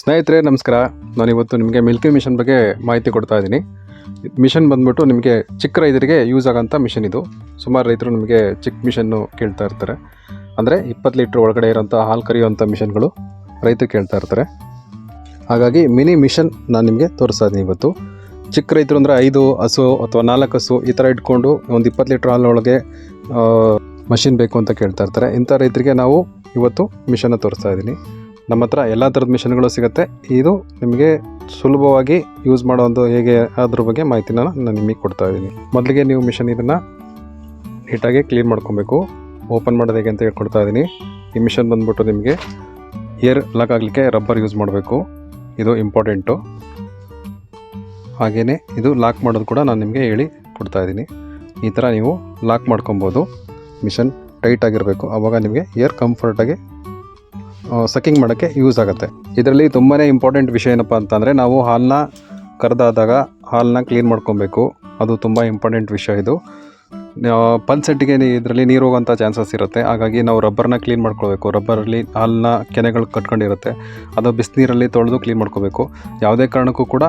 ಸ್ನೇಹಿತರೆ, ನಮಸ್ಕಾರ. ನಾನು ಇವತ್ತು ನಿಮಗೆ ಮಿಲ್ಕಿ ಮಿಷನ್ ಬಗ್ಗೆ ಮಾಹಿತಿ ಕೊಡ್ತಾ ಇದ್ದೀನಿ. ಮಿಷನ್ ಬಂದ್ಬಿಟ್ಟು ನಿಮಗೆ ಚಿಕ್ಕ ರೈತರಿಗೆ ಯೂಸ್ ಆಗೋಂಥ ಮಿಷನ್ ಇದು. ಸುಮಾರು ರೈತರು ನಿಮಗೆ ಚಿಕ್ಕ ಮಿಷನ್ನು ಕೇಳ್ತಾ ಇರ್ತಾರೆ. ಅಂದರೆ ಇಪ್ಪತ್ತು ಲೀಟ್ರ್ ಒಳಗಡೆ ಇರೋಂಥ ಹಾಲು ಕರೆಯುವಂಥ ಮಿಷನ್ಗಳು ರೈತರು ಕೇಳ್ತಾ ಇರ್ತಾರೆ. ಹಾಗಾಗಿ ಮಿನಿ ಮಿಷನ್ ನಾನು ನಿಮಗೆ ತೋರಿಸ್ತಾ ಇದ್ದೀನಿ ಇವತ್ತು. ಚಿಕ್ಕ ರೈತರು ಅಂದರೆ ಐದು, ಹಸು ಅಥವಾ ನಾಲ್ಕು ಹಸು ಈ ಥರ ಇಟ್ಕೊಂಡು ಒಂದು ಇಪ್ಪತ್ತು ಲೀಟ್ರ್ ಹಾಲಿನೊಳಗೆ ಮಷಿನ್ ಬೇಕು ಅಂತ ಕೇಳ್ತಾ ಇರ್ತಾರೆ. ಇಂಥ ರೈತರಿಗೆ ನಾವು ಇವತ್ತು ಮಿಷನ್ನ ತೋರಿಸ್ತಾ ಇದ್ದೀನಿ. ನಮ್ಮ ಹತ್ರ ಎಲ್ಲ ಥರದ ಮಿಷನ್ಗಳು ಸಿಗುತ್ತೆ. ಇದು ನಿಮಗೆ ಸುಲಭವಾಗಿ ಯೂಸ್ ಮಾಡೋದು ಹೇಗೆ ಅದ್ರ ಬಗ್ಗೆ ಮಾಹಿತಿನ ನಾನು ನಿಮಗೆ ಕೊಡ್ತಾ ಇದ್ದೀನಿ. ಮೊದಲಿಗೆ ನೀವು ಮಿಷನ್ ಇದನ್ನು ನೀಟಾಗಿ ಕ್ಲೀನ್ ಮಾಡ್ಕೊಬೇಕು. ಓಪನ್ ಮಾಡೋದು ಹೇಗೆ ಅಂತ ಹೇಳ್ಕೊಡ್ತಾ ಇದ್ದೀನಿ. ಈ ಮಿಷನ್ ಬಂದ್ಬಿಟ್ಟು ನಿಮಗೆ ಏರ್ ಲಾಕ್ ಆಗಲಿಕ್ಕೆ ರಬ್ಬರ್ ಯೂಸ್ ಮಾಡಬೇಕು. ಇದು ಇಂಪಾರ್ಟೆಂಟು. ಹಾಗೆಯೇ ಇದು ಲಾಕ್ ಮಾಡೋದು ಕೂಡ ನಾನು ನಿಮಗೆ ಹೇಳಿ ಕೊಡ್ತಾ ಇದ್ದೀನಿ. ಈ ಥರ ನೀವು ಲಾಕ್ ಮಾಡ್ಕೊಬೋದು. ಮಿಷನ್ ಟೈಟ್ ಆಗಿರಬೇಕು. ಆವಾಗ ನಿಮಗೆ ಏರ್ ಕಂಫರ್ಟಾಗಿ ಸಕ್ಕಿಂಗ್ ಮಾಡೋಕ್ಕೆ ಯೂಸ್ ಆಗುತ್ತೆ. ಇದರಲ್ಲಿ ತುಂಬಾ ಇಂಪಾರ್ಟೆಂಟ್ ವಿಷಯ ಏನಪ್ಪ ಅಂತಂದರೆ ನಾವು ಹಾಲನ್ನ ಕರೆದಾದಾಗ ಹಾಲನ್ನ ಕ್ಲೀನ್ ಮಾಡ್ಕೊಬೇಕು. ಅದು ತುಂಬ ಇಂಪಾರ್ಟೆಂಟ್ ವಿಷಯ ಇದು. ಪಲ್ಸೆಟ್ಟಿಗೆ ಇದರಲ್ಲಿ ನೀರು ಹೋಗೋಂಥ ಚಾನ್ಸಸ್ ಇರುತ್ತೆ. ಹಾಗಾಗಿ ನಾವು ರಬ್ಬರ್ನ ಕ್ಲೀನ್ ಮಾಡ್ಕೊಳ್ಬೇಕು. ರಬ್ಬರಲ್ಲಿ ಹಾಲನ್ನ ಕೆನೆಗಳು ಕಟ್ಕೊಂಡಿರುತ್ತೆ. ಅದು ಬಿಸಿನೀರಲ್ಲಿ ತೊಳೆದು ಕ್ಲೀನ್ ಮಾಡ್ಕೋಬೇಕು. ಯಾವುದೇ ಕಾರಣಕ್ಕೂ ಕೂಡ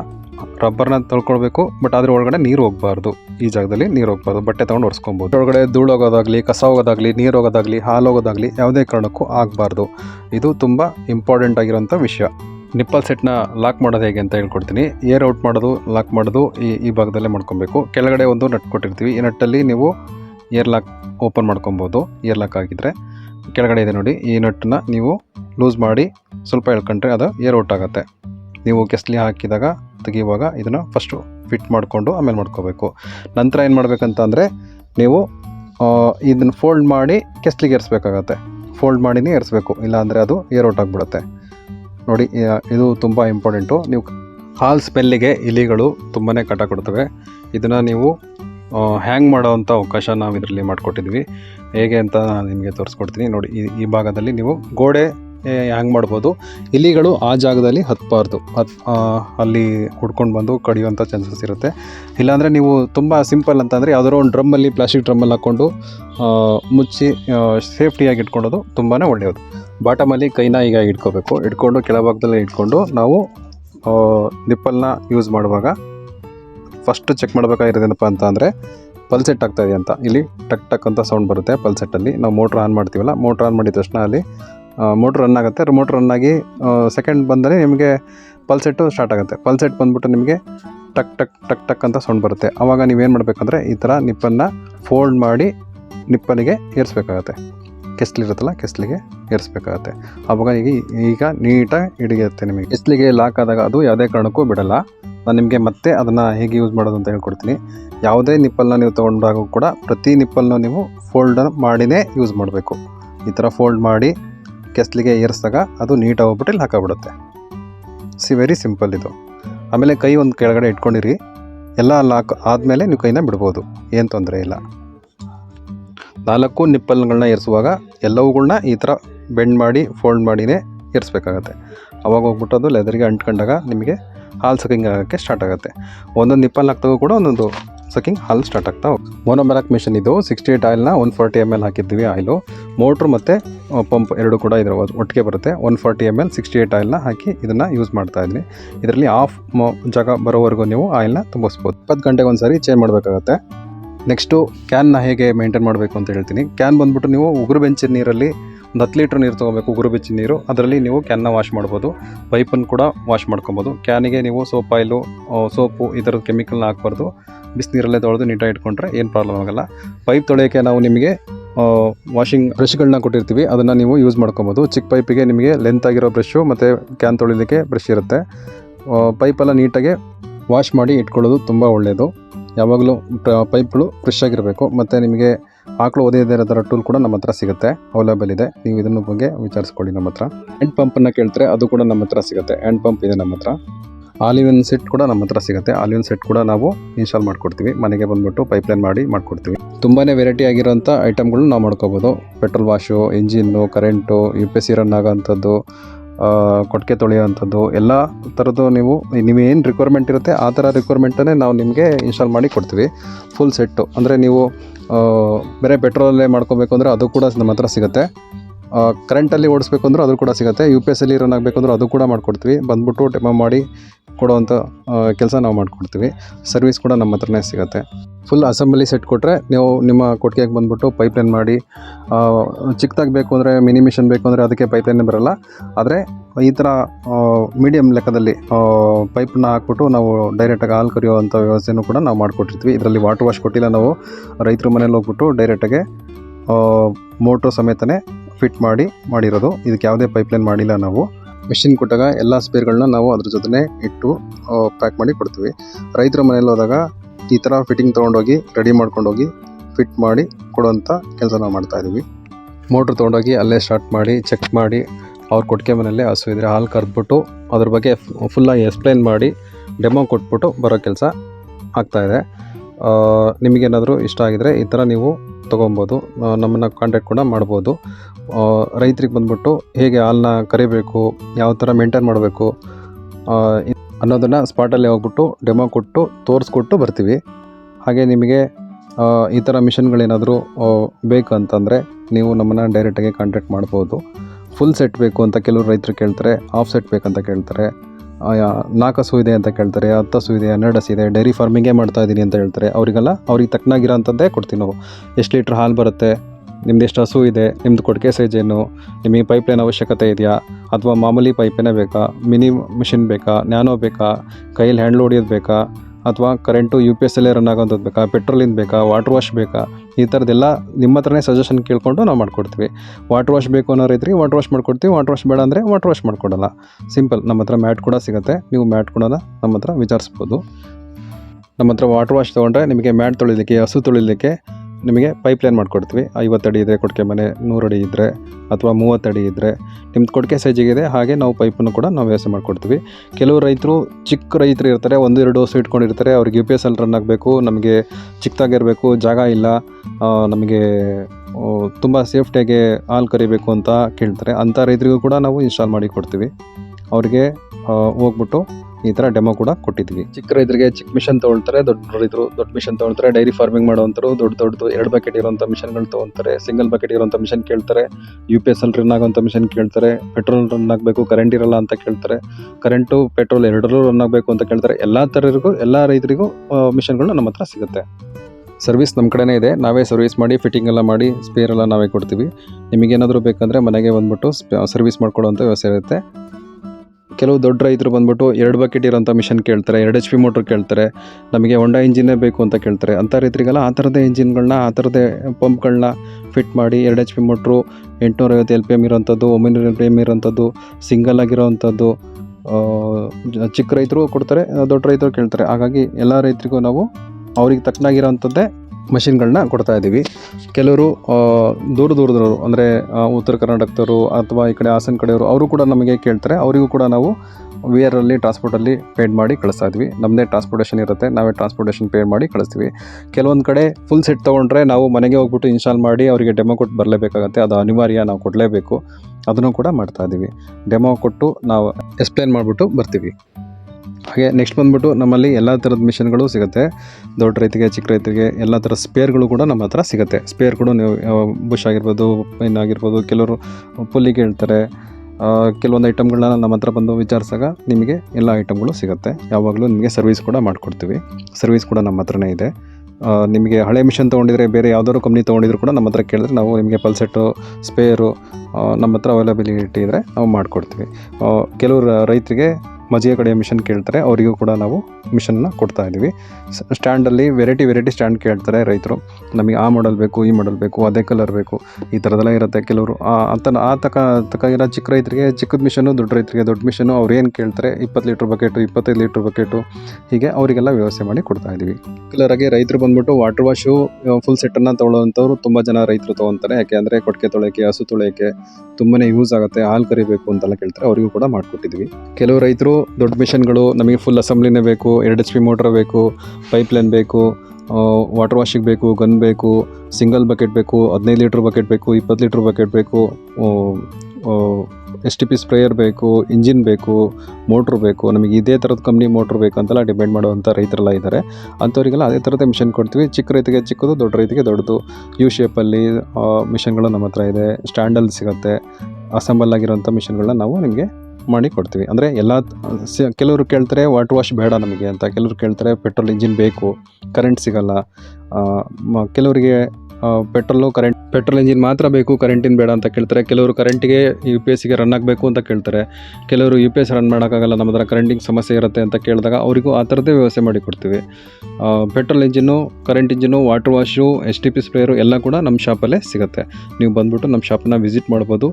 ರಬ್ಬರ್ನ ತೊಳ್ಕೊಳ್ಬೇಕು, ಬಟ್ ಅದ್ರ ಒಳಗಡೆ ನೀರು ಹೋಗಬಾರ್ದು. ಈ ಜಾಗದಲ್ಲಿ ನೀರು ಹೋಗ್ಬಾರ್ದು. ಬಟ್ಟೆ ತೊಗೊಂಡು ಒರೆಸ್ಕೊಬೋದು. ಒಳಗಡೆ ಧೂಳು ಹೋಗೋದಾಗಲಿ ಕಸ ಹೋಗೋದಾಗಲಿ, ನೀರು ಹೋಗೋದಾಗಲಿ ಹಾಲು ಹೋಗೋದಾಗಲಿ ಯಾವುದೇ ಕಾರಣಕ್ಕೂ ಆಗಬಾರ್ದು. ಇದು ತುಂಬ ಇಂಪಾರ್ಟೆಂಟ್ ಆಗಿರೋಂಥ ವಿಷಯ. ನಿಪ್ಪಲ್ ಸೆಟ್ನ ಲಾಕ್ ಮಾಡೋದು ಹೇಗೆ ಅಂತ ಹೇಳ್ಕೊಡ್ತೀನಿ. ಏರ್ ಔಟ್ ಮಾಡೋದು, ಲಾಕ್ ಮಾಡೋದು ಈ ಈ ಭಾಗದಲ್ಲೇ ಮಾಡ್ಕೊಬೇಕು. ಕೆಳಗಡೆ ಒಂದು ನಟ್ ಕೊಟ್ಟಿರ್ತೀವಿ. ಈ ನಟ್ಟಲ್ಲಿ ನೀವು ಏರ್ ಲಾಕ್ ಓಪನ್ ಮಾಡ್ಕೊಬೋದು. ಏರ್ ಲಾಕ್ ಆಗಿದ್ರೆ ಕೆಳಗಡೆ ಇದೆ ನೋಡಿ. ಈ ನಟ್ಟನ್ನ ನೀವು ಲೂಸ್ ಮಾಡಿ ಸ್ವಲ್ಪ ಎಳ್ಕೊಂಡ್ರೆ ಅದು ಏರ್ ಔಟ್ ಆಗುತ್ತೆ. ನೀವು ಕೆಸ್ಲಿ ಹಾಕಿದಾಗ ತೆಗಿಯುವಾಗ ಇದನ್ನು ಫಸ್ಟು ಫಿಟ್ ಮಾಡಿಕೊಂಡು ಆಮೇಲೆ ಮಾಡ್ಕೋಬೇಕು. ನಂತರ ಏನು ಮಾಡಬೇಕಂತ ಅಂದರೆ ನೀವು ಇದನ್ನು ಫೋಲ್ಡ್ ಮಾಡಿ ಕೆಸ್ಲಿಗೆ ಏರಿಸ್ಬೇಕಾಗತ್ತೆ. ಫೋಲ್ಡ್ ಮಾಡಿನೇ ಏರಿಸ್ಬೇಕು, ಇಲ್ಲಾಂದರೆ ಅದು ಏರ್ ಔಟ್ ಆಗಿಬಿಡುತ್ತೆ. ನೋಡಿ ಇದು ತುಂಬ ಇಂಪಾರ್ಟೆಂಟು ನೀವು ಹಾಲ್ ಸ್ಮೆಲ್ಲಿಗೆ ಇಲಿಗಳು ತುಂಬಾ ಕಟ ಕೊಡ್ತವೆ. ಇದನ್ನು ನೀವು ಹ್ಯಾಂಗ್ ಮಾಡೋವಂಥ ಅವಕಾಶ ನಾವು ಇದರಲ್ಲಿ ಮಾಡಿಕೊಟ್ಟಿದ್ವಿ. ಹೇಗೆ ಅಂತ ನಾನು ನಿಮಗೆ ತೋರಿಸ್ಕೊಡ್ತೀನಿ. ನೋಡಿ, ಈ ಈ ಭಾಗದಲ್ಲಿ ನೀವು ಗೋಡೆ ಹ್ಯಾಂಗ್ ಮಾಡ್ಬೋದು? ಇಲಿಗಳು ಆ ಜಾಗದಲ್ಲಿ ಹತ್ತಬಾರ್ದು ಹತ್ ಅಲ್ಲಿ ಹುಡ್ಕೊಂಡು ಬಂದು ಕಡಿಯುವಂಥ ಚಾನ್ಸಸ್ ಇರುತ್ತೆ. ಇಲ್ಲಾಂದರೆ ನೀವು ತುಂಬ ಸಿಂಪಲ್ ಅಂತಂದರೆ ಯಾವುದಾದ್ರು ಒಂದು ಡ್ರಮ್ಮಲ್ಲಿ ಪ್ಲಾಸ್ಟಿಕ್ ಡ್ರಮ್ಮಲ್ಲಿ ಹಾಕ್ಕೊಂಡು ಮುಚ್ಚಿ ಸೇಫ್ಟಿಯಾಗಿ ಇಟ್ಕೊಳ್ಳೋದು ತುಂಬಾ ಒಳ್ಳೆಯದು. ಬಾಟಮಲ್ಲಿ ಕೈನ ಈಗ ಇಟ್ಕೋಬೇಕು. ಇಟ್ಕೊಂಡು ಕೆಳಭಾಗದಲ್ಲಿ ಇಟ್ಕೊಂಡು ನಾವು ನಿಪ್ಪಲ್ನ ಯೂಸ್ ಮಾಡುವಾಗ ಫಸ್ಟ್ ಚೆಕ್ ಮಾಡಬೇಕಾಗಿರೋದೇನಪ್ಪ ಅಂತ ಅಂದರೆ ಪಲ್ಸೆಟ್ ಇದೆ ಅಂತ. ಇಲ್ಲಿ ಟಕ್ ಟಕ್ ಅಂತ ಸೌಂಡ್ ಬರುತ್ತೆ ಪಲ್ಸೆಟ್ಟಲ್ಲಿ ನಾವು ಮೋಟ್ರ್ ಆನ್ ಮಾಡ್ತೀವಲ್ಲ ಮೋಟ್ರ್ ಆನ್ ಮಾಡಿದ ತಕ್ಷಣ ಅಲ್ಲಿ ಮೋಟ್ರ್ ರನ್ ಆಗುತ್ತೆ. ಮೋಟ್ರ್ ರನ್ ಆಗಿ ಸೆಕೆಂಡ್ ಬಂದರೆ ನಿಮಗೆ ಪಲ್ಸೆಟ್ಟು ಸ್ಟಾರ್ಟ್ ಆಗುತ್ತೆ. ಪಲ್ಸೆಟ್ ಬಂದ್ಬಿಟ್ಟು ನಿಮಗೆ ಟಕ್ ಟಕ್ ಟಕ್ ಟಕ್ ಅಂತ ಸೌಂಡ್ ಬರುತ್ತೆ. ಆವಾಗ ನೀವೇನು ಮಾಡಬೇಕಂದ್ರೆ ಈ ಥರ ನಿಪ್ಪನ್ನು ಫೋಲ್ಡ್ ಮಾಡಿ ನಿಪ್ಪನಿಗೆ ಏರಿಸ್ಬೇಕಾಗತ್ತೆ. ಕೆಸ್ಲಿರುತ್ತಲ್ಲ ಕೆಸ್ಲಿಗೆ ಏರಿಸ್ಬೇಕಾಗತ್ತೆ. ಆವಾಗ ಈಗ ಈಗ ನೀಟಾಗಿ ಹಿಡಿಯುತ್ತೆ ನಿಮಗೆ. ಕೆಸ್ಲಿಗೆ ಲಾಕ್ ಆದಾಗ ಅದು ಯಾವುದೇ ಕಾರಣಕ್ಕೂ ಬಿಡಲ್ಲ. ನಾನು ನಿಮಗೆ ಮತ್ತೆ ಅದನ್ನು ಹೇಗೆ ಯೂಸ್ ಮಾಡೋದು ಅಂತ ಹೇಳ್ಕೊಡ್ತೀನಿ. ಯಾವುದೇ ನಿಪ್ಪಲ್ನ ನೀವು ತೊಗೊಂಡಾಗೂ ಕೂಡ ಪ್ರತಿ ನಿಪ್ಪಲ್ನ ನೀವು ಫೋಲ್ಡ್ ಮಾಡಿನೇ ಯೂಸ್ ಮಾಡಬೇಕು. ಈ ಥರ ಫೋಲ್ಡ್ ಮಾಡಿ ಕೆಸ್ಲಿಗೆ ಏರಿಸಿದಾಗ ಅದು ನೀಟಾಗಿ ಹೋಗ್ಬಿಟ್ಟು ಇಲ್ಲಿ ಹಾಕಾಬಿಡುತ್ತೆ. ಸಿ, ವೆರಿ ಸಿಂಪಲ್ ಇದು. ಆಮೇಲೆ ಕೈ ಒಂದು ಕೆಳಗಡೆ ಇಟ್ಕೊಂಡಿರಿ. ಎಲ್ಲ ಲಾಕ್ ಆದಮೇಲೆ ನೀವು ಕೈನ ಬಿಡ್ಬೋದು. ಏನು ತೊಂದರೆ ಇಲ್ಲ. ನಾಲ್ಕು ನಿಪ್ಪಲ್ಗಳನ್ನ ಏರಿಸುವಾಗ ಎಲ್ಲವುಗಳನ್ನ ಈ ಥರ ಬೆಂಡ್ ಮಾಡಿ, ಫೋಲ್ಡ್ ಮಾಡಿನೇ ಏರಿಸ್ಬೇಕಾಗತ್ತೆ. ಅವಾಗ ಹೋಗ್ಬಿಟ್ಟು ಅದು ಲೆದರಿಗೆ ಅಂಟ್ಕೊಂಡಾಗ ನಿಮಗೆ ಹಾಲು ಸಕಿಂಗ್ ಆಗೋಕ್ಕೆ ಸ್ಟಾರ್ಟ್ ಆಗುತ್ತೆ. ಒಂದೊಂದು ನಿಪ್ಪಲ್ ಹಾಕ್ತಾಗೂ ಕೂಡ ಒಂದೊಂದು ಸಕಿಂಗ್ ಹಾಲು ಸ್ಟಾರ್ಟ್ ಆಗ್ತಾ ಹೋಗುತ್ತೆ ಮೋನೋಮೆರಾಕ್ ಮಿಷನ್ ಇದು ಸಿಕ್ಸ್ಟಿ ಏಟ್ ಆಯಿಲ್ನ ಒನ್ ಫಾರ್ಟಿ ಎಂ ಎಲ್ ಹಾಕಿದ್ವಿ ಆಯಿಲು ಮೋಟ್ರ್ ಮತ್ತು ಪಂಪ್ ಎರಡು ಕೂಡ ಇದರ ಒಟ್ಟಿಗೆ ಬರುತ್ತೆ. One forty M L sixty eight ಆಯಿಲ್ನ ಹಾಕಿ ಇದನ್ನು ಯೂಸ್ ಮಾಡ್ತಾ ಇದ್ದೀನಿ ಇದರಲ್ಲಿ ಆಫ್ ಜಾಗ ಬರೋವರೆಗೂ ನೀವು ಆಯಿಲ್ನ ತುಂಬಿಸ್ಬೋದು. ಇಪ್ಪತ್ತು ಗಂಟೆಗೆ ಒಂದು ಚೇಂಜ್ ಮಾಡಬೇಕಾಗತ್ತೆ. ನೆಕ್ಸ್ಟು ಕ್ಯಾನ್ನ ಹೇಗೆ ಮೇಂಟೈನ್ ಮಾಡಬೇಕು ಅಂತ ಹೇಳ್ತೀನಿ. ಕ್ಯಾನ್ ಬಂದ್ಬಿಟ್ಟು ನೀವು ಉಗುರು ಬೆಂಚಿನ ನೀರಲ್ಲಿ ಒಂದು ಹತ್ತು ಲೀಟ್ರ್ ನೀರು ತೊಗೋಬೇಕು ಉಗುರು ಬೆಂಚಿನ ನೀರು. ಅದರಲ್ಲಿ ನೀವು ಕ್ಯಾನ್ನ ವಾಶ್ ಮಾಡ್ಬೋದು. ಪೈಪನ್ನು ಕೂಡ ವಾಶ್ ಮಾಡ್ಕೊಬೋದು. ಕ್ಯಾನಿಗೆ ನೀವು ಸೋಪ್ ಆಯಿಲು ಸೋಪು ಈ ಥರದ ಕೆಮಿಕಲ್ನ ಹಾಕ್ಬಾರ್ದು. ಬಿಸಿನೀರಲ್ಲೇ ತೊಳೆದು ನೀಟಾಗಿ ಇಟ್ಕೊಂಡ್ರೆ ಏನು ಪ್ರಾಬ್ಲಮ್ ಆಗೋಲ್ಲ. ಪೈಪ್ ತೊಳೆಯೋಕ್ಕೆ ನಾವು ನಿಮಗೆ ವಾಷಿಂಗ್ ಬ್ರಷ್ಗಳನ್ನ ಕೊಟ್ಟಿರ್ತೀವಿ. ಅದನ್ನು ನೀವು ಯೂಸ್ ಮಾಡ್ಕೊಬೋದು. ಚಿಕ್ಕ ಪೈಪಿಗೆ ನಿಮಗೆ ಲೆಂತ್ ಆಗಿರೋ ಬ್ರಷ್ಷು ಮತ್ತು ಕ್ಯಾನ್ ತೊಳಿಲಿಕ್ಕೆ ಬ್ರಷ್ ಇರುತ್ತೆ. ಪೈಪೆಲ್ಲ ನೀಟಾಗಿ ವಾಶ್ ಮಾಡಿ ಇಟ್ಕೊಳ್ಳೋದು ತುಂಬ ಒಳ್ಳೆಯದು ಯಾವಾಗಲೂ ಪೈಪ್ಗಳು ಫ್ರೆಶ್ ಆಗಿರಬೇಕು. ಮತ್ತು ನಿಮಗೆ ಆಕಳು ಒದೆಯದೇ ಇರೋ ಥರ ಟೂಲ್ ಕೂಡ ನಮ್ಮ ಹತ್ರ ಸಿಗುತ್ತೆ. ಅವೈಲೇಬಲ್ ಇದೆ. ನೀವು ಇದನ್ನು ಬಗ್ಗೆ ವಿಚಾರಿಸ್ಕೊಳ್ಳಿ ನಮ್ಮ ಹತ್ರ. ಹ್ಯಾಂಡ್ ಪಂಪನ್ನು ಕೇಳ್ತಾರೆ, ಅದು ಕೂಡ ನಮ್ಮ ಹತ್ರ ಸಿಗುತ್ತೆ. ಹ್ಯಾಂಡ್ ಪಂಪ್ ಇದೆ ನಮ್ಮ ಹತ್ರ. ಆಲಿವನ್ ಸೆಟ್ ಕೂಡ ನಮ್ಮ ಹತ್ರ ಸಿಗುತ್ತೆ. ಆಲಿವನ್ ಸೆಟ್ ಕೂಡ ನಾವು ಇನ್ಸ್ಟಾಲ್ ಮಾಡ್ಕೊಡ್ತೀವಿ. ಮನೆಗೆ ಬಂದ್ಬಿಟ್ಟು ಪೈಪ್ಲೈನ್ ಮಾಡಿ ಮಾಡ್ಕೊಡ್ತೀವಿ. ತುಂಬಾ ವೆರೈಟಿ ಆಗಿರೋಂಥ ಐಟಮ್ಗಳನ್ನ ನಾವು ಮಾಡ್ಕೋಬೋದು. Petrol wash engine current U P C run ಆಗೋವಂಥದ್ದು ಕೊಟ್ಟಿಗೆ ತೊಳೆಯುವಂಥದ್ದು, ಎಲ್ಲ ಥರದ್ದು ನೀವು ನೀವೇನು ರಿಕ್ವೈರ್ಮೆಂಟ್ ಇರುತ್ತೆ, ಆ ಥರ ರಿಕ್ವೈರ್ಮೆಂಟನ್ನೇ ನಾವು ನಿಮಗೆ ಇನ್ಸ್ಟಾಲ್ ಮಾಡಿ ಕೊಡ್ತೀವಿ. ಫುಲ್ ಸೆಟ್ಟು ಅಂದರೆ ನೀವು ಬೇರೆ ಪೆಟ್ರೋಲಲ್ಲೇ ಮಾಡ್ಕೋಬೇಕು ಅಂದರೆ ಅದು ಕೂಡ ನಮ್ಮ ಹತ್ರ ಸಿಗುತ್ತೆ. ಕರೆಂಟಲ್ಲಿ ಓಡಿಸ್ಬೇಕು ಅಂದರೂ ಅದು ಕೂಡ ಸಿಗುತ್ತೆ. ಯು ಪಿ ಎಸ್ ಅಲ್ಲಿ ರನ್ ಆಗಬೇಕು ಅಂದರೂ ಅದು ಕೂಡ ಮಾಡಿಕೊಡ್ತೀವಿ. ಬಂದ್ಬಿಟ್ಟು ಟೆಮೋ ಮಾಡಿ ಕೊಡುವಂಥ ಕೆಲಸ ನಾವು ಮಾಡಿಕೊಡ್ತೀವಿ. ಸರ್ವಿಸ್ ಕೂಡ ನಮ್ಮ ಹತ್ರನೇ ಸಿಗುತ್ತೆ. ಫುಲ್ ಅಸೆಂಬ್ಲಿ ಸೆಟ್ ಕೊಟ್ಟರೆ ನೀವು ನಿಮ್ಮ ಕೊಟ್ಟಿಗೆಗೆ ಬಂದುಬಿಟ್ಟು ಪೈಪ್ಲೈನ್ ಮಾಡಿ ಚಿಕ್ಕದಾಗಿ ಬೇಕು ಅಂದರೆ ಮಿನಿ ಮಿಷನ್ ಬೇಕು ಅಂದರೆ ಅದಕ್ಕೆ ಪೈಪ್ಲೈನ್ ಬರಲ್ಲ. ಆದರೆ ಈ ಥರ ಮೀಡಿಯಮ್ ಲೆಕ್ಕದಲ್ಲಿ ಪೈಪ್ನ ಹಾಕ್ಬಿಟ್ಟು ನಾವು ಡೈರೆಕ್ಟಾಗಿ ಹಾಲು ಕರೆಯುವಂಥ ವ್ಯವಸ್ಥೆನೂ ಕೂಡ ನಾವು ಮಾಡಿಕೊಟ್ಟಿರ್ತೀವಿ. ಇದರಲ್ಲಿ ವಾಟರ್ ವಾಶ್ ಕೊಟ್ಟಿಲ್ಲ ನಾವು, ರೈತರ ಮನೇಲಿ ಹೋಗ್ಬಿಟ್ಟು ಡೈರೆಕ್ಟಾಗೆ ಮೋಟ್ರ್ ಸಮೇತನೇ ಫಿಟ್ ಮಾಡಿ, ಮಾಡಿರೋದು. ಇದಕ್ಕೆ ಯಾವುದೇ ಪೈಪ್ಲೈನ್ ಮಾಡಿಲ್ಲ ನಾವು. ಮೆಷಿನ್ ಕೊಟ್ಟಾಗ ಎಲ್ಲ ಸ್ಪೇರ್ಗಳನ್ನ ನಾವು ಅದ್ರ ಜೊತೆ ಇಟ್ಟು ಪ್ಯಾಕ್ ಮಾಡಿ ಕೊಡ್ತೀವಿ. ರೈತರ ಮನೇಲಿ ಹೋದಾಗ ಈ ಥರ ಫಿಟ್ಟಿಂಗ್ ತೊಗೊಂಡೋಗಿ ರೆಡಿ ಮಾಡ್ಕೊಂಡೋಗಿ ಫಿಟ್ ಮಾಡಿ ಕೊಡುವಂಥ ಕೆಲಸ ನಾವು ಮಾಡ್ತಾ ಇದ್ದೀವಿ ಮೋಟ್ರ್ ತೊಗೊಂಡೋಗಿ ಅಲ್ಲೇ ಸ್ಟಾರ್ಟ್ ಮಾಡಿ ಚೆಕ್ ಮಾಡಿ. ಅವ್ರ ಕೊಟ್ಟಿಗೆ ಮನೆಯಲ್ಲೇ ಹಸು ಇದ್ರೆ ಹಾಲು ಕರೆದ್ಬಿಟ್ಟು ಅದ್ರ ಬಗ್ಗೆ ಫುಲ್ಲಾಗಿ ಎಕ್ಸ್ಪ್ಲೈನ್ ಮಾಡಿ ಡೆಮೋ ಕೊಟ್ಬಿಟ್ಟು ಬರೋ ಕೆಲಸ ಆಗ್ತಾಯಿದೆ ನಿಮಗೇನಾದರೂ ಇಷ್ಟ ಆಗಿದರೆ ಈ ಥರ ನೀವು ತೊಗೊಬೋದು. ನಮ್ಮನ್ನು ಕಾಂಟ್ಯಾಕ್ಟ್ ಕೂಡ ಮಾಡ್ಬೋದು. ರೈತರಿಗೆ ಬಂದುಬಿಟ್ಟು ಹೇಗೆ ಹಾಲನ್ನ ಕರಿಬೇಕು, ಯಾವ ಥರ ಮೇಂಟೈನ್ ಮಾಡಬೇಕು ಅನ್ನೋದನ್ನು ಸ್ಪಾಟಲ್ಲಿ ಹೋಗ್ಬಿಟ್ಟು ಡೆಮೋ ಕೊಟ್ಟು ತೋರಿಸ್ಕೊಟ್ಟು ಬರ್ತೀವಿ. ಹಾಗೆ ನಿಮಗೆ ಈ ಥರ ಮಿಷನ್ಗಳೇನಾದರೂ ಬೇಕು ಅಂತಂದರೆ ನೀವು ನಮ್ಮನ್ನು ಡೈರೆಕ್ಟಾಗಿ ಕಾಂಟ್ಯಾಕ್ಟ್ ಮಾಡ್ಬೋದು. ಫುಲ್ ಸೆಟ್ ಬೇಕು ಅಂತ ಕೆಲವರು ರೈತರು ಕೇಳ್ತಾರೆ ಆಫ್ ಸೆಟ್ ಬೇಕಂತ ಕೇಳ್ತಾರೆ. ನಾಲ್ಕು ಹಸು ಇದೆ ಅಂತ ಕೇಳ್ತಾರೆ ಹತ್ತು ಹಸು ಇದೆ ಹನ್ನೆರಡು ಹಸು ಇದೆ ಡೈರಿ ಫಾರ್ಮಿಂಗೇ ಮಾಡ್ತಾ ಇದ್ದೀನಿ ಅಂತ ಹೇಳ್ತಾರೆ. ಅವರಿಗೆಲ್ಲ ಅವ್ರಿಗೆ ತಕ್ಕನಾಗಿರೋಂಥದ್ದೇ ಕೊಡ್ತೀವಿ ನಾವು ಎಷ್ಟು ಲೀಟ್ರ್ ಹಾಲು ಬರುತ್ತೆ? ನಿಮ್ದು ಎಷ್ಟು ಹಸು ಇದೆ? ನಿಮ್ಮದು ಕೊಟ್ಟಿಗೆ ಸೈಜ್ ಏನು? ನಿಮಗೆ ಪೈಪ್ಲೈನ್ ಅವಶ್ಯಕತೆ ಇದೆಯಾ? ಅಥವಾ ಮಾಮೂಲಿ ಪೈಪೇನೇ ಬೇಕಾ? ಮಿನಿ ಮಿಷಿನ್ ಬೇಕಾ? ನ್ಯಾನೋ ಬೇಕಾ? ಕೈಯಲ್ಲಿ ಹ್ಯಾಂಡ್ಲ್ ಹೊಡಿಯೋದು ಬೇಕಾ? ಅಥವಾ ಕರೆಂಟು ಯು ಪಿ ಎಸ್ ಎಲ್ಲೇ ರನ್ ಆಗೋಂಥದ್ದು ಬೇಕಾ? ಪೆಟ್ರೋಲಿಂದ ಬೇಕಾ? ವಾಟರ್ ವಾಶ್ ಬೇಕಾ? ಈ ಥರದ್ದೆಲ್ಲ ನಿಮ್ಮ ಹತ್ರನೇ ಸಜೆಷನ್ ಕೇಳ್ಕೊಂಡು ನಾವು ಮಾಡ್ಕೊಡ್ತೀವಿ. ವಾಟರ್ ವಾಶ್ ಬೇಕು ಅನ್ನೋ ರೈತರಿಗೆ ವಾಟರ್ ವಾಶ್ ಮಾಡ್ಕೊಡ್ತೀವಿ. ವಾಟರ್ ವಾಶ್ ಬೇಡ ಅಂದರೆ ವಾಟರ್ ವಾಶ್ ಮಾಡಿಕೊಡಲ್ಲ. ಸಿಂಪಲ್ ನಮ್ಮ ಹತ್ರ ಮ್ಯಾಟ್ ಕೂಡ ಸಿಗುತ್ತೆ. ನೀವು ಮ್ಯಾಟ್ ಕೂಡ ನಮ್ಮ ಹತ್ರ ವಿಚಾರಿಸ್ಬೋದು. ನಮ್ಮ ಹತ್ರ ವಾಟರ್ ವಾಶ್ ತೊಗೊಂಡ್ರೆ ನಿಮಗೆ ಮ್ಯಾಟ್ ತೊಳಿಲಿಕ್ಕೆ, ಹಸು ತೊಳಿಲಿಕ್ಕೆ ನಿಮಗೆ ಪೈಪ್ಲೈನ್ ಮಾಡಿಕೊಡ್ತೀವಿ. ಐವತ್ತಡಿ ಇದ್ದರೆ ಕೊಟ್ಟಿಗೆ ಮನೆ ನೂರಡಿ ಇದ್ದರೆ ಅಥವಾ ಮೂವತ್ತಡಿ ಇದ್ದರೆ ನಿಮ್ದು ಕೊಟ್ಟಿಗೆ ಸೈಜಿಗಿದೆ ಹಾಗೆ ನಾವು ಪೈಪನ್ನು ಕೂಡ ನಾವು ವ್ಯವಸ್ಥೆ ಮಾಡಿಕೊಡ್ತೀವಿ. ಕೆಲವು ರೈತರು, ಚಿಕ್ಕ ರೈತರು ಇರ್ತಾರೆ ಒಂದು ಎರಡು ಹಸು ಇಟ್ಕೊಂಡಿರ್ತಾರೆ. ಅವ್ರಿಗೆ ಯು ಪಿ ಎಸ್ ಅಲ್ಲಿ ರನ್ ಆಗಬೇಕು, ನಮಗೆ ಚಿಕ್ಕದಾಗಿರಬೇಕು, ಜಾಗ ಇಲ್ಲ ನಮಗೆ ತುಂಬ ಸೇಫ್ಟಿಯಾಗಿ ಹಾಲು ಕರಿಬೇಕು ಅಂತ ಕೇಳ್ತಾರೆ. ಅಂಥ ರೈತರಿಗೂ ಕೂಡ ನಾವು ಇನ್ಸ್ಟಾಲ್ ಮಾಡಿ ಕೊಡ್ತೀವಿ. ಅವ್ರಿಗೆ ಹೋಗ್ಬಿಟ್ಟು ಈ ಥರ ಡೆಮೋ ಕೂಡ ಕೊಟ್ಟಿದ್ವಿ. ಚಿಕ್ಕ ರೈತರಿಗೆ ಚಿಕ್ಕ ಮಿಷನ್ ತಗೊಳ್ತಾರೆ, ದೊಡ್ಡ ರೈತರು ದೊಡ್ಡ ಮಿಷನ್ ತಗೊಳ್ತಾರೆ ಡೈರಿ ಫಾರ್ಮಿಂಗ್ ಮಾಡುವಂತರು, ದೊಡ್ಡ ದೊಡ್ಡದು ಎರಡು ಬಕೆಟ್ ಇರೋಂಥ ಮಿಷನ್ಗಳು ತೊಗೊತಾರೆ ಸಿಂಗಲ್ ಬಕೆಟ್ ಇರುವಂತ ಮಿಷನ್ ಕೇಳ್ತಾರೆ ಯು ಪಿ ಎಸ್ ಅಲ್ಲಿ ರನ್ ಆಗೋಂಥ ಮಿಷನ್ ಕೇಳ್ತಾರೆ ಪೆಟ್ರೋಲ್ ರನ್ ಆಗಬೇಕು ಕರೆಂಟ್ ಇರಲ್ಲ ಅಂತ ಕೇಳ್ತಾರೆ ಕರೆಂಟು ಪೆಟ್ರೋಲ್ ಎರಡರಲ್ಲೂ ರನ್ ಆಗಬೇಕು ಅಂತ ಕೇಳ್ತಾರೆ, ಎಲ್ಲ ಥರರಿಗೂ ಎಲ್ಲ ರೈತರಿಗೂ ಮಿಷನ್ಗಳು ನಮ್ಮ ಹತ್ರ ಸಿಗುತ್ತೆ. ಸರ್ವಿಸ್ ನಮ್ಮ ಕಡೆನೇ ಇದೆ, ನಾವೇ ಸರ್ವಿಸ್ ಮಾಡಿ ಫಿಟ್ಟಿಂಗ್ ಎಲ್ಲ ಮಾಡಿ ಸ್ಪೇರ್ ಎಲ್ಲ ನಾವೇ ಕೊಡ್ತೀವಿ. ನಿಮಗೇನಾದರೂ ಬೇಕಂದರೆ ಮನೆಗೆ ಬಂದ್ಬಿಟ್ಟು ಸರ್ವಿಸ್ ಮಾಡ್ಕೊಡೋವಂಥ ವ್ಯವಸ್ಥೆ ಇರುತ್ತೆ. ಕೆಲವು ದೊಡ್ಡ ರೈತರು ಬಂದ್ಬಿಟ್ಟು ಎರಡು ಬಕೆಟ್ ಇರೋಂಥ ಮಿಷನ್ ಕೇಳ್ತಾರೆ, ಎರಡು ಎಚ್ ಪಿ ಮೋಟ್ರ್ ಕೇಳ್ತಾರೆ, ನಮಗೆ ಹೊಂಡಾ ಇಂಜಿನೇ ಬೇಕು ಅಂತ ಕೇಳ್ತಾರೆ. ಅಂಥ ರೈತರಿಗೆಲ್ಲ ಆ ಥರದ್ದೇ ಇಂಜಿನ್ಗಳನ್ನ ಆ ಥರದ್ದೇ ಪಂಪ್ಗಳನ್ನ ಫಿಟ್ ಮಾಡಿ ಎರಡು ಎಚ್ ಪಿ ಮೋಟ್ರು ಎಂಟುನೂರೈವತ್ತು ಎಲ್ ಪಿ ಎಂ ಇರೋಂಥದ್ದು ಒಂಬೈನೂರ ಎಲ್ ಪಿ ಎಂ ಇರೋಂಥದ್ದು ಸಿಂಗಲ್ ಆಗಿರೋವಂಥದ್ದು ಚಿಕ್ಕ ರೈತರು ಕೊಡ್ತಾರೆ, ದೊಡ್ಡ ರೈತರು ಕೇಳ್ತಾರೆ. ಹಾಗಾಗಿ ಎಲ್ಲ ರೈತರಿಗೂ ನಾವು ಅವ್ರಿಗೆ ತಕ್ಕನಾಗಿರೋವಂಥದ್ದೇ ಮಷಿನ್ಗಳನ್ನ ಕೊಡ್ತಾ ಇದ್ದೀವಿ. ಕೆಲವರು ದೂರ ದೂರದವರು, ಅಂದರೆ ಉತ್ತರ ಕರ್ನಾಟಕದವರು ಅಥವಾ ಈ ಕಡೆ ಹಾಸನ ಕಡೆಯವರು, ಅವರು ಕೂಡ ನಮಗೆ ಕೇಳ್ತಾರೆ. ಅವರಿಗೂ ಕೂಡ ನಾವು ವಿ ಆರಲ್ಲಿ ಟ್ರಾನ್ಸ್ಪೋರ್ಟಲ್ಲಿ ಪೇಡ್ ಮಾಡಿ ಕಳಿಸ್ತಾ ಇದ್ವಿ ನಮ್ಮದೇ ಟ್ರಾನ್ಸ್ಪೋರ್ಟೇಷನ್ ಇರುತ್ತೆ, ನಾವೇ ಟ್ರಾನ್ಸ್ಪೋರ್ಟೇಷನ್ ಪೇ ಮಾಡಿ ಕಳಿಸ್ತೀವಿ. ಕೆಲವೊಂದು ಕಡೆ ಫುಲ್ ಸೆಟ್ ತೊಗೊಂಡ್ರೆ ನಾವು ಮನೆಗೆ ಹೋಗ್ಬಿಟ್ಟು ಇನ್ಸ್ಟಾಲ್ ಮಾಡಿ ಅವರಿಗೆ ಡೆಮೋ ಕೊಟ್ಟು ಬರಲೇಬೇಕಾಗತ್ತೆ. ಅದು ಅನಿವಾರ್ಯ, ನಾವು ಕೊಡಲೇಬೇಕು. ಅದನ್ನು ಕೂಡ ಮಾಡ್ತಾ ಇದ್ದೀವಿ. ಡೆಮೋ ಕೊಟ್ಟು ನಾವು ಎಕ್ಸ್ಪ್ಲೇನ್ ಮಾಡಿಬಿಟ್ಟು ಬರ್ತೀವಿ. ಹಾಗೆ ನೆಕ್ಸ್ಟ್ ಬಂದ್ಬಿಟ್ಟು ನಮ್ಮಲ್ಲಿ ಎಲ್ಲ ಥರದ ಮಿಷನ್ಗಳು ಸಿಗುತ್ತೆ. ದೊಡ್ಡ ರೈತರಿಗೆ, ಚಿಕ್ಕ ರೈತರಿಗೆ ಎಲ್ಲ ಥರ ಸ್ಪೇರ್ಗಳು ಕೂಡ ನಮ್ಮ ಹತ್ರ ಸಿಗುತ್ತೆ. ಸ್ಪೇರ್ ಕೂಡ ನೀವು ಬುಷ್ ಆಗಿರ್ಬೋದು ಪೈನ್ ಆಗಿರ್ಬೋದು, ಕೆಲವರು ಪುಲ್ಲಿಗೆ ಹೇಳ್ತಾರೆ. ಕೆಲವೊಂದು ಐಟಮ್ಗಳನ್ನ ನಮ್ಮ ಹತ್ರ ಬಂದು ವಿಚಾರಿಸಾಗ ನಿಮಗೆ ಎಲ್ಲ ಐಟಮ್ಗಳು ಸಿಗುತ್ತೆ. ಯಾವಾಗಲೂ ನಿಮಗೆ ಸರ್ವಿಸ್ ಕೂಡ ಮಾಡಿಕೊಡ್ತೀವಿ. ಸರ್ವಿಸ್ ಕೂಡ ನಮ್ಮ ಹತ್ರನೇ ಇದೆ. ನಿಮಗೆ ಹಳೆ ಮಿಷನ್ ತೊಗೊಂಡಿದ್ರೆ ಬೇರೆ ಯಾವುದಾದ್ರು ಕಂಪ್ನಿ ತೊಗೊಂಡಿದ್ರು ಕೂಡ ನಮ್ಮ ಹತ್ರ ಕೇಳಿದ್ರೆ ನಾವು ನಿಮಗೆ ಪಲ್ಸೆಟ್ಟು ಸ್ಪೇರು ನಮ್ಮ ಹತ್ರ ಅವೈಲಬಿಲಿಟಿ ಇದ್ದರೆ ನಾವು ಮಾಡಿಕೊಡ್ತೀವಿ. ಕೆಲವರು ರೈತರಿಗೆ ಮಜ್ಜಿಗೆ ಕಡೆಯ ಮಿಷನ್ ಕೇಳ್ತಾರೆ, ಅವರಿಗೂ ಕೂಡ ನಾವು ಮಿಷನ್ನ ಕೊಡ್ತಾ ಇದ್ದೀವಿ ಸ್ಟ್ಯಾಂಡಲ್ಲಿ ವೆರೈಟಿ ವೆರೈಟಿ ಸ್ಟ್ಯಾಂಡ್ ಕೇಳ್ತಾರೆ ರೈತರು. ನಮಗೆ ಆ ಮಾಡಲ್ ಬೇಕು, ಈ ಮಾಡಲ್ ಬೇಕು, ಅದೇ ಕಲರ್ ಬೇಕು, ಈ ಥರದೆಲ್ಲ ಇರುತ್ತೆ. ಕೆಲವರು ಅಂತ ಆ ತಕ ತಕ್ಕಾಗಿರೋ ಚಿಕ್ಕ ರೈತರಿಗೆ, ಚಿಕ್ಕದ ಮಿಷನು, ದೊಡ್ಡ ರೈತರಿಗೆ ದೊಡ್ಡ ಮಿಷನು ಅವ್ರು ಏನು ಕೇಳ್ತಾರೆ, ಇಪ್ಪತ್ತು ಲೀಟ್ರ್ ಬಕೆಟು ಇಪ್ಪತ್ತೈದು ಲೀಟ್ರ್ ಬಕೆಟು ಹೀಗೆ ಅವರಿಗೆಲ್ಲ ವ್ಯವಸ್ಥೆ ಮಾಡಿ ಕೊಡ್ತಾ ಇದ್ದೀವಿ ಕಲರಾಗಿ ರೈತರು ಬಂದ್ಬಿಟ್ಟು ವಾಟರ್ ವಾಶು ಫುಲ್ ಸೆಟ್ಟನ್ನು ತೊಗೊಳ್ಳೋವಂಥವ್ರು ತುಂಬ ಜನ ರೈತರು ತೊಗೊತಾರೆ ಯಾಕೆ ಅಂದರೆ ಕೊಟ್ಟಿಗೆ ತೊಳೆಯೋಕ್ಕೆ, ಹಸು ತೊಳೆಯೋಕ್ಕೆ ತುಂಬನೇ ಯೂಸ್ ಆಗುತ್ತೆ, ಹಾಲು ಕರಿಬೇಕು ಅಂತೆಲ್ಲ ಕೇಳ್ತಾರೆ. ಅವರಿಗೂ ಕೂಡ ಮಾಡಿಕೊಟ್ಟಿದ್ವಿ. ಕೆಲವು ರೈತರು ದೊಡ್ಡ ಮಿಷನ್ಗಳು, ನಮಗೆ ಫುಲ್ ಅಸೆಂಬ್ಲಿನೇ ಬೇಕು, ಎರಡು ಎಚ್ ಪಿ ಮೋಟ್ರ್ ಬೇಕು ಪೈಪ್ಲೈನ್ ಬೇಕು ವಾಟರ್ ವಾಶಿಗೆ ಬೇಕು ಗನ್ ಬೇಕು ಸಿಂಗಲ್ ಬಕೆಟ್ ಬೇಕು, ಹದಿನೈದು ಲೀಟ್ರ್ ಬಕೆಟ್ ಬೇಕು, ಇಪ್ಪತ್ತು ಲೀಟ್ರ್ ಬಕೆಟ್ ಬೇಕು ಎಸ್ ಟಿ ಪಿ ಸ್ಪ್ರೇಯರ್ ಬೇಕು ಇಂಜಿನ್ ಬೇಕು ಮೋಟ್ರ್ ಬೇಕು, ನಮಗೆ ಇದೇ ಥರದ ಕಂಪ್ನಿ ಮೋಟ್ರ್ ಬೇಕು ಅಂತೆಲ್ಲ ಡಿಪೆಂಡ್ ಮಾಡುವಂಥ ರೈತರೆಲ್ಲ ಇದ್ದಾರೆ. ಅಂಥವರಿಗೆಲ್ಲ ಅದೇ ಥರದೇ ಮಿಷನ್ ಕೊಡ್ತೀವಿ. ಚಿಕ್ಕ ರೈತಿಗೆ ಚಿಕ್ಕದು, ದೊಡ್ಡ ರೈತಿಗೆ ದೊಡ್ಡದು. ಯು ಶೇಪಲ್ಲಿ ಮಿಷನ್ಗಳು ನಮ್ಮ ಹತ್ರ ಇದೆ. ಸ್ಟ್ಯಾಂಡಲ್ಲಿ ಸಿಗುತ್ತೆ. ಅಸೆಂಬಲ್ ಆಗಿರೋಂಥ ಮಿಷನ್ಗಳನ್ನ ನಾವು ನಿಮಗೆ ಮಾಡಿ ಕೊಡ್ತೀವಿ. ಅಂದರೆ ಎಲ್ಲ ಕೆಲವರು ಕೇಳ್ತಾರೆ ವಾಟರ್ ವಾಶ್ ಬೇಡ ನಮಗೆ ಅಂತ. ಕೆಲವರು ಕೇಳ್ತಾರೆ ಪೆಟ್ರೋಲ್ ಇಂಜಿನ್ ಬೇಕು ಕರೆಂಟ್ ಸಿಗಲ್ಲ. ಕೆಲವರಿಗೆ ಪೆಟ್ರೋಲು ಕರೆಂಟ್ ಪೆಟ್ರೋಲ್ ಇಂಜಿನ್ ಮಾತ್ರ ಬೇಕು ಕರೆಂಟಿನ ಬೇಡ ಅಂತ ಕೇಳ್ತಾರೆ. ಕೆಲವರು ಕರೆಂಟಿಗೆ ಯು ಪಿ ಎಸ್ಸಿಗೆ ರನ್ ಆಗಬೇಕು ಅಂತ ಕೇಳ್ತಾರೆ. ಕೆಲವರು ಯು ಪಿ ಎಸ್ ರನ್ ಮಾಡೋಕ್ಕಾಗಲ್ಲ, ನಮ್ಮ ಹತ್ರ ಕರೆಂಟಿಂಗ್ ಸಮಸ್ಯೆ ಇರುತ್ತೆ ಅಂತ ಕೇಳಿದಾಗ ಅವರಿಗೂ ಆ ಥರದ್ದೇ ವ್ಯವಸ್ಥೆ ಮಾಡಿ ಕೊಡ್ತೀವಿ. Petrol engine current engine water wash S T P sprayer ಎಲ್ಲ ಕೂಡ ನಮ್ಮ ಶಾಪಲ್ಲೇ ಸಿಗುತ್ತೆ. ನೀವು ಬಂದುಬಿಟ್ಟು ನಮ್ಮ ಶಾಪನ್ನ ವಿಸಿಟ್ ಮಾಡ್ಬೋದು.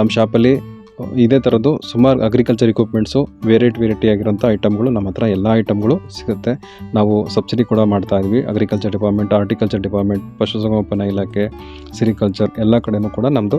ನಮ್ಮ ಶಾಪಲ್ಲಿ ಇದೇ ಥರದ್ದು ಸುಮಾರು ಅಗ್ರಿಕಲ್ಚರ್ ಇಕ್ವಿಪ್ಮೆಂಟ್ಸು ವೆರೈಟಿ ವೆರೈಟಿ ಆಗಿರೋಂಥ ಐಟಮ್ಗಳು ನಮ್ಮ ಹತ್ರ ಎಲ್ಲ ಐಟಮ್ಗಳು ಸಿಗುತ್ತೆ. ನಾವು ಸಬ್ಸಿಡಿ ಕೂಡ ಮಾಡ್ತಾ ಇದ್ವಿ. ಅಗ್ರಿಕಲ್ಚರ್ ಡಿಪಾರ್ಟ್ಮೆಂಟ್ ಆರ್ಟಿಕಲ್ಚರ್ ಡಿಪಾರ್ಟ್ಮೆಂಟ್ ಪಶುಸಂಗೋಪನಾ ಇಲಾಖೆ ಸಿರಿಕಲ್ಚರ್ ಎಲ್ಲ ಕಡೆಯೂ ಕೂಡ ನಮ್ಮದು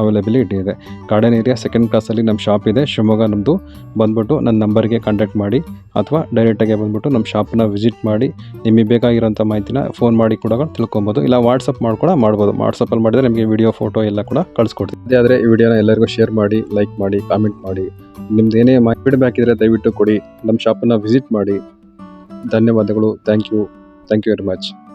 ಅವೈಲಬಿಲಿಟಿ ಇದೆ. ಗಾರ್ಡನ್ ಏರಿಯಾ ಸೆಕೆಂಡ್ ಕ್ಲಾಸಲ್ಲಿ ನಮ್ಮ ಶಾಪ್ ಇದೆ. ಶಿವಮೊಗ್ಗ ನಮ್ಮದು ಬಂದ್ಬಿಟ್ಟು ನನ್ನ ನಂಬರ್ಗೆ ಕಾಂಟ್ಯಾಕ್ಟ್ ಮಾಡಿ ಅಥವಾ ಡೈರೆಕ್ಟಾಗಿ ಬಂದ್ಬಿಟ್ಟು ನಮ್ಮ ಶಾಪನ್ನ ವಿಸಿಟ್ ಮಾಡಿ ನಿಮಗೆ ಬೇಕಾಗಿರೋಂಥ ಮಾಹಿತಿನ ಫೋನ್ ಮಾಡಿ ಕೂಡ ತಿಳ್ಕೊಬೋದು. ಇಲ್ಲ ವಾಟ್ಸಪ್ ಮಾಡಿ ಕೂಡ ಮಾಡ್ಬೋದು. ವಾಟ್ಸಪ್ಪಲ್ಲಿ ಮಾಡಿದರೆ ನಿಮಗೆ ವಿಡಿಯೋ ಫೋಟೋ ಎಲ್ಲ ಕೂಡ ಕಳಿಸ್ಕೊಡ್ತೀವಿ. ಅದೇ ಆದರೆ ಈ ವಿಡಿಯೋನ ಎಲ್ಲರಿಗೂ ಶೇರ್ ಮಾಡಿ ಲೈಕ್ ಮಾಡಿ ಕಾಮೆಂಟ್ ಮಾಡಿ. ನಿಮ್ದು ಏನೇ ಫೀಡ್ಬ್ಯಾಕ್ ಇದ್ರೆ ದಯವಿಟ್ಟು ಕೊಡಿ. ನಮ್ಮ ಶಾಪನ್ನು ವಿಸಿಟ್ ಮಾಡಿ. ಧನ್ಯವಾದಗಳು. Thank you thank you very much